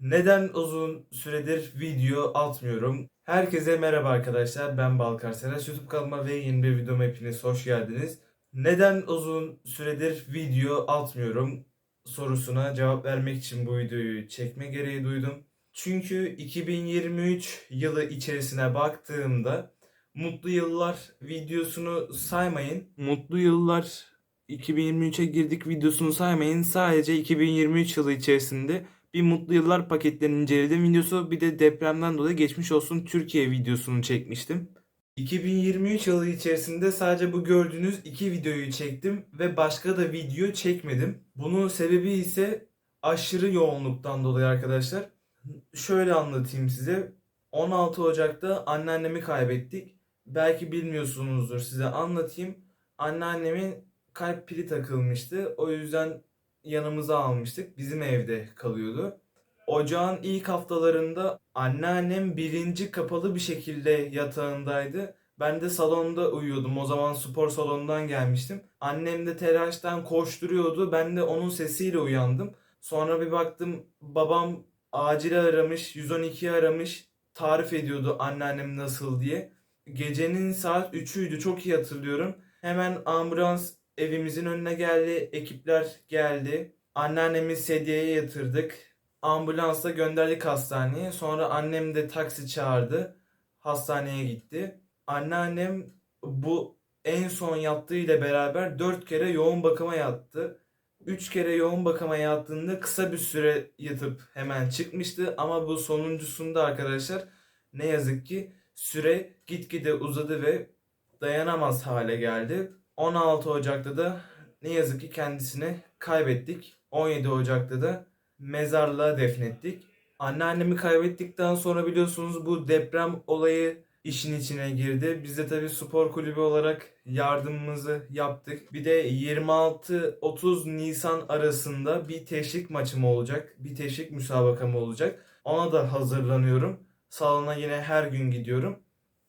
Neden uzun süredir video atmıyorum? Herkese merhaba arkadaşlar. Ben Balkar Seras. YouTube kanalıma ve yeni bir videoma hepiniz hoş geldiniz. Neden uzun süredir video atmıyorum sorusuna cevap vermek için bu videoyu çekme gereği duydum. Çünkü 2023 yılı içerisine baktığımda Mutlu Yıllar videosunu saymayın. Mutlu Yıllar 2023'e girdik videosunu saymayın. Sadece 2023 yılı içerisinde bir mutlu yıllar paketlerini inceledim videosu bir de depremden dolayı geçmiş olsun Türkiye videosunu çekmiştim. 2023 yılı içerisinde sadece bu gördüğünüz iki videoyu çektim ve başka da video çekmedim. Bunun sebebi ise aşırı yoğunluktan dolayı arkadaşlar. Şöyle anlatayım size. 16 Ocak'ta anneannemi kaybettik. Belki bilmiyorsunuzdur size anlatayım. Anneannemin kalp pili takılmıştı. O yüzden yanımıza almıştık. Bizim evde kalıyordu. Ocağın ilk haftalarında anneannem birinci kapalı bir şekilde yatağındaydı. Ben de salonda uyuyordum. O zaman spor salonundan gelmiştim. Annem de telaştan koşturuyordu. Ben de onun sesiyle uyandım. Sonra bir baktım babam acil aramış, 112'yi aramış. Tarif ediyordu anneannem nasıl diye. Gecenin saat 3'üydü çok iyi hatırlıyorum. Hemen ambulans evimizin önüne geldi. Ekipler geldi. Anneannemi sedyeye yatırdık. Ambulansla gönderdik hastaneye. Sonra annem de taksi çağırdı. Hastaneye gitti. Anneannem bu en son yattığıyla beraber 4 kere yoğun bakıma yattı. 3 kere yoğun bakıma yattığında kısa bir süre yatıp hemen çıkmıştı. Ama bu sonuncusunda arkadaşlar ne yazık ki süre gitgide uzadı ve dayanamaz hale geldi. 16 Ocak'ta da ne yazık ki kendisini kaybettik. 17 Ocak'ta da mezarlığa defnettik. Anneannemi kaybettikten sonra biliyorsunuz bu deprem olayı işin içine girdi. Biz de tabii spor kulübü olarak yardımımızı yaptık. Bir de 26-30 Nisan arasında bir teşvik maçım olacak. Bir teşvik müsabakam olacak. Ona da hazırlanıyorum. Salona yine her gün gidiyorum.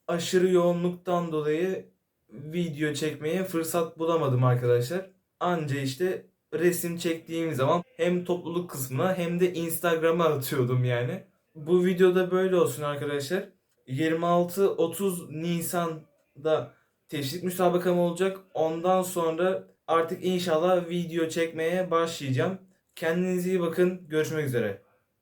Aşırı yoğunluktan dolayı video çekmeye fırsat bulamadım arkadaşlar. Anca işte resim çektiğim zaman hem topluluk kısmına hem de Instagram'a atıyordum yani. Bu videoda böyle olsun arkadaşlar. 26-30 Nisan'da teşvik müsabakam olacak. Ondan sonra artık inşallah video çekmeye başlayacağım. Kendinize iyi bakın. Görüşmek üzere.